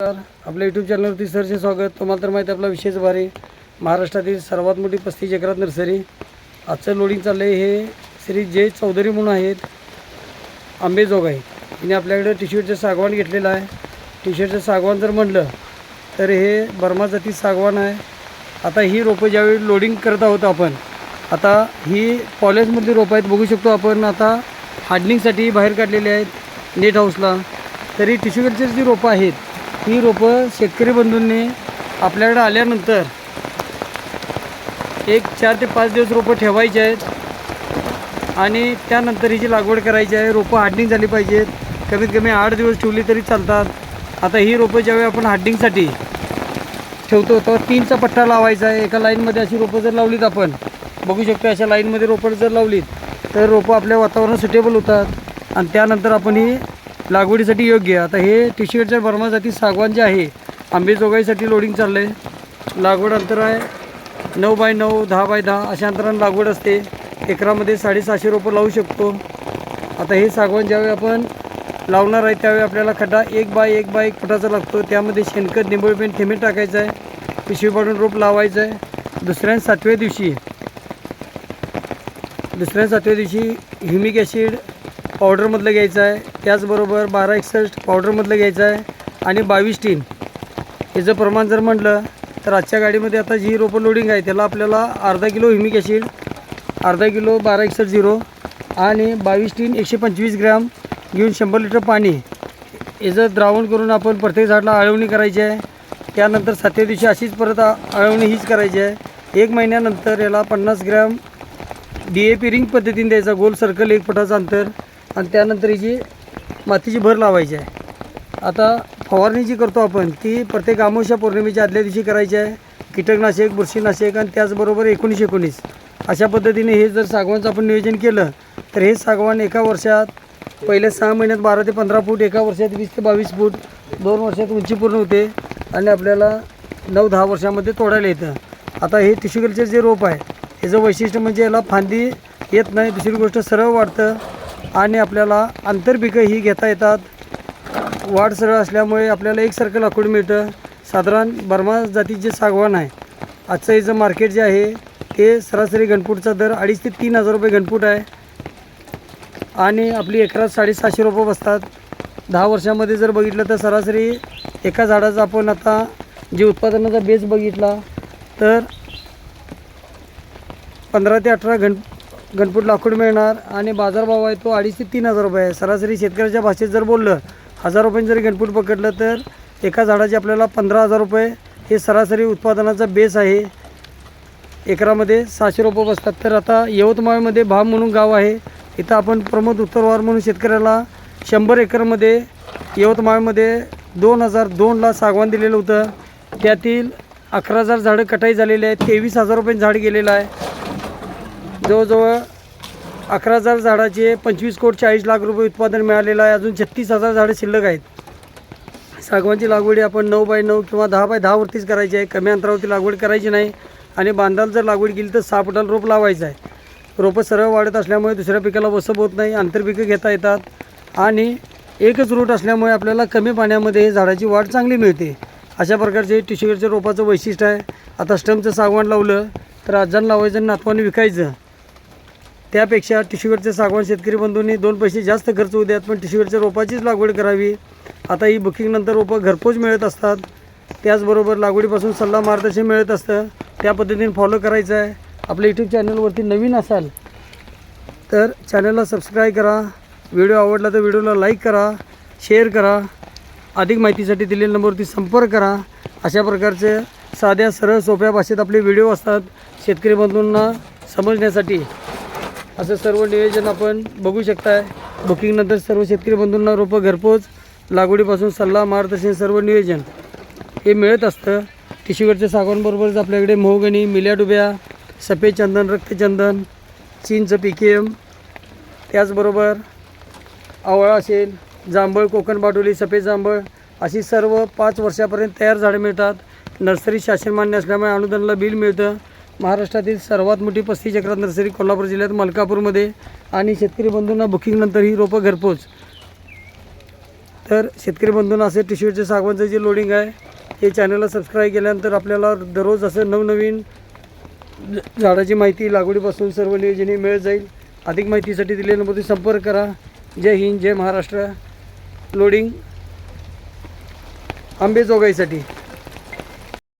नमस्कार. आपल्या यूट्यूब चॅनलवरती सरचे स्वागत. तुम्हाला तर माहिती आहे आपला विशेष भारी महाराष्ट्रातील सर्वात मोठी पस्तीस एकरात नर्सरी. आजचं लोडिंग चाललं आहे हे श्री जय चौधरी म्हणून आहेत. आंबेजोगाई हिने आपल्याकडे टी शर्टचं सागवान घेतलेलं आहे. टी शर्टचं सागवान जर म्हटलं तर हे बर्मा जाती सागवान आहे. आता ही रोपं ज्यावेळी लोडिंग करत आहोत आपण आता ही कॉलेजमधली रोपं आहेत बघू शकतो आपण. आता हार्डनिंगसाठी बाहेर काढलेली आहेत नेट हाऊसला. तरी टिश्यू कल्चरची रोपं आहेत ही रोपं शेतकरी बंधूंनी आपल्याकडे आल्यानंतर एक चार ते पाच दिवस रोपं ठेवायची आहेत. आणि त्यानंतर हिची लागवड करायची आहे रोपं हार्डनिंग झाली पाहिजेत. कमीत कमी आठ दिवस ठेवली तरी चालतात. आता ही रोपं ज्यावेळी आपण हार्डिंगसाठी ठेवतो तेव्हा तीनचा पट्टा लावायचा आहे. एका लाईनमध्ये अशी रोपं जर लावलीत आपण बघू शकतो अशा लाईनमध्ये रोपं जर लावलीत तर रोपं आपल्या वातावरण सुटेबल होतात. आणि त्यानंतर आपण ही लागवडीसाठी योग्य आहे. आता हे टी शर्टच्या बर्मा जाती सागवान जे आहे आंबेजोगाईसाठी लोडिंग चाललं आहे लागवड अंतर आहे नऊ बाय नऊ दहा बाय दहा अशा अंतराने लागवड असते. एकरामध्ये साडेसहाशे रोपं लावू शकतो. आता हे सागवान ज्यावेळी आपण लावणार आहे त्यावेळी आपल्याला खड्डा एक बाय एक बाय एक फुटाचा लागतो. त्यामध्ये शेणखत निंबळपेन थेंबे टाकायचं आहे. पिशवी पाडून रोप लावायचं आहे. दुसऱ्या सातव्या दिवशी दुसऱ्या सातव्या दिवशी ह्युमिक ॲसिड पावडरमधलं घ्यायचं आहे. त्याचबरोबर बारा एकसष्ट पावडरमधलं घ्यायचं आहे. आणि बावीस टीन. याचं प्रमाण जर म्हटलं तर आजच्या गाडीमध्ये आता जी रोपं लोडिंग आहे त्याला आपल्याला अर्धा किलो हिमिक ॲसिड अर्धा किलो बारा एकसष्ट झिरो आणि बावीस टीन एकशे पंचवीस ग्रॅम घेऊन शंभर लिटर पाणी. याचं द्रावण करून आपण प्रत्येक झाडाला आळवणी करायची आहे त्यानंतर सातव्या दिवशी अशीच परत आळवणी हीच करायची आहे. एक महिन्यानंतर याला पन्नास gram D A P ring पद्धतीने द्यायचा गोल सर्कल एक फुटाचं अंतर. आणि त्यानंतर जी मातीची भर लावायची आहे. आता फवारणी जी करतो आपण ती प्रत्येक अमावस्या पौर्णिमेच्या आदल्या दिवशी करायची आहे. कीटकनाशक बुरशीनाशक आणि त्याचबरोबर एकोणीस एकोणीस. अशा पद्धतीने हे जर सागवानचं आपण नियोजन केलं तर हे सागवान एका वर्षात पहिल्या सहा महिन्यात बारा ते पंधरा फूट एका वर्षात वीस ते बावीस फूट दोन वर्षात उंची पूर्ण होते आणि आपल्याला नऊ दहा वर्षामध्ये तोडायला येतं. आता हे टिश्यू कल्चर जे रोप आहे. याचं वैशिष्ट्य म्हणजे याला फांदी येत नाही दुसरी गोष्ट सरळ वाढतं. आणि आपल्याला आंतरपिकं ही घेता येतात. वाढ सरळ असल्यामुळे आपल्याला एकसारखं लाकूड मिळतं. साधारण बर्मा जातीचे सागवान आहे आजचं याचं मार्केट जे आहे ते सरासरी घनफूटचा दर अडीच ते तीन हजार रुपये घनफूट आहे. आणि आपली एकरात साडेसहाशे रुपये बसतात. दहा वर्षामध्ये जर बघितलं तर सरासरी एका झाडाचा आपण आता जे उत्पादनाचा बेस बघितला तर पंधरा ते अठरा घन गणपूट लाकूड मिळणार आणि बाजारभाव आहे तो अडीच ते तीन हजार रुपये आहे. सरासरी शेतकऱ्याच्या भाषेत जर बोललं हजार रुपयांनी जरी गणपूट पकडलं तर एका झाडाचे आपल्याला पंधरा हजार रुपये हे सरासरी उत्पादनाचा बेस आहे. एकरामध्ये सहाशे रुपये बसतात. तर आता यवतमाळमध्ये भाम म्हणून गाव आहे. इथं आपण प्रमोद उत्तरवार म्हणून शेतकऱ्याला शंभर एकरमध्ये यवतमाळमध्ये दोन हजार दोनला सागवान दिलेलं होतं. त्यातील अकरा हजार झाडं कटाई झालेली आहेत. तेवीस हजार रुपये झाड गेलेलं आहे. जवळजवळ अकरा हजार झाडाचे पंचवीस कोट चाळीस लाख रुपये उत्पादन मिळालेलं आहे. अजून छत्तीस हजार झाडं शिल्लक आहेत. सागवानची लागवडी आपण नऊ बाय नऊ किंवा दहा बाय दहावरतीच करायची आहे. कमी अंतरावरती लागवड करायची नाही. आणि बांधाल जर लागवड केली तर सहा फुटाला रोप लावायचं आहे. रोपं सरळ वाढत असल्यामुळे दुसऱ्या पिकाला वसप होत नाही. आंतरपिकं घेता येतात. आणि एकच रूट असल्यामुळे आपल्याला कमी पाण्यामध्ये झाडाची वाढ चांगली मिळते. अशा प्रकारचे टिश्यूकरच्या रोपाचं वैशिष्ट्य आहे. आता स्टमचं सागवान लावलं तर आजान लावायचं आणि नातवाने विकायचं. त्यापेक्षा टिश्यूवरचे सागवान शेतकरी बंधूंनी दोन पैसे जास्त खर्च होऊ द्यात पण टिश्यूवरच्या रोपाचीच लागवड करावी. आता ही बुकिंगनंतर रोपं घरपोच मिळत असतात. त्याचबरोबर लागवडीपासून सल्ला मार्गदर्शन मिळत असतं. त्या पद्धतीने फॉलो करायचं आहे. आपल्या यूट्यूब चॅनलवरती नवीन असाल तर चॅनलला सबस्क्राईब करा. व्हिडिओ आवडला तर व्हिडिओला लाईक करा. शेअर करा. अधिक माहितीसाठी दिलेल्या नंबरवरती संपर्क करा. अशा प्रकारचे साध्या सरळ सोप्या भाषेत आपले व्हिडिओ असतात शेतकरी बंधूंना समजण्यासाठी. असं सर्व नियोजन आपण बघू शकताय. बुकिंगनंतर सर्व शेतकरी बंधूंना रोपं घरपोच लागवडीपासून सल्ला मार्गदर्शन सर्व नियोजन हे मिळत असतं. टिश्यूवरच्या सागवांबरोबरच आपल्याकडे मोहगणी मिल्या डुब्या सफेद चंदन रक्तचंदन चीनचं पी के एम त्याचबरोबर आवळा असेल जांभळ कोकण बाटोली सफेद जांभळ अशी सर्व पाच वर्षापर्यंत तयार झाडं मिळतात. नर्सरी शासन मान्य असल्यामुळे अनुदानाला बिल मिळतं. महाराष्ट्रातील सर्वात मोठी पस्तीस चक्रात नर्सरी कोल्हापूर जिल्ह्यात मलकापूरमध्ये आणि शेतकरी बंधूंना बुकिंगनंतर ही रोपं घरपोच. तर शेतकरी बंधूंना असे टिश्यूचे सागवानचं जे लोडिंग आहे हे चॅनलला सबस्क्राईब केल्यानंतर आपल्याला दररोज असं नवनवीन झाडाची माहिती लागवडीपासून सर्व नियोजने मिळत जाईल. अधिक माहितीसाठी दिलेल्या नंबरवर संपर्क करा. जय हिंद जय महाराष्ट्र. लोडिंग आंबेजोगाईसाठी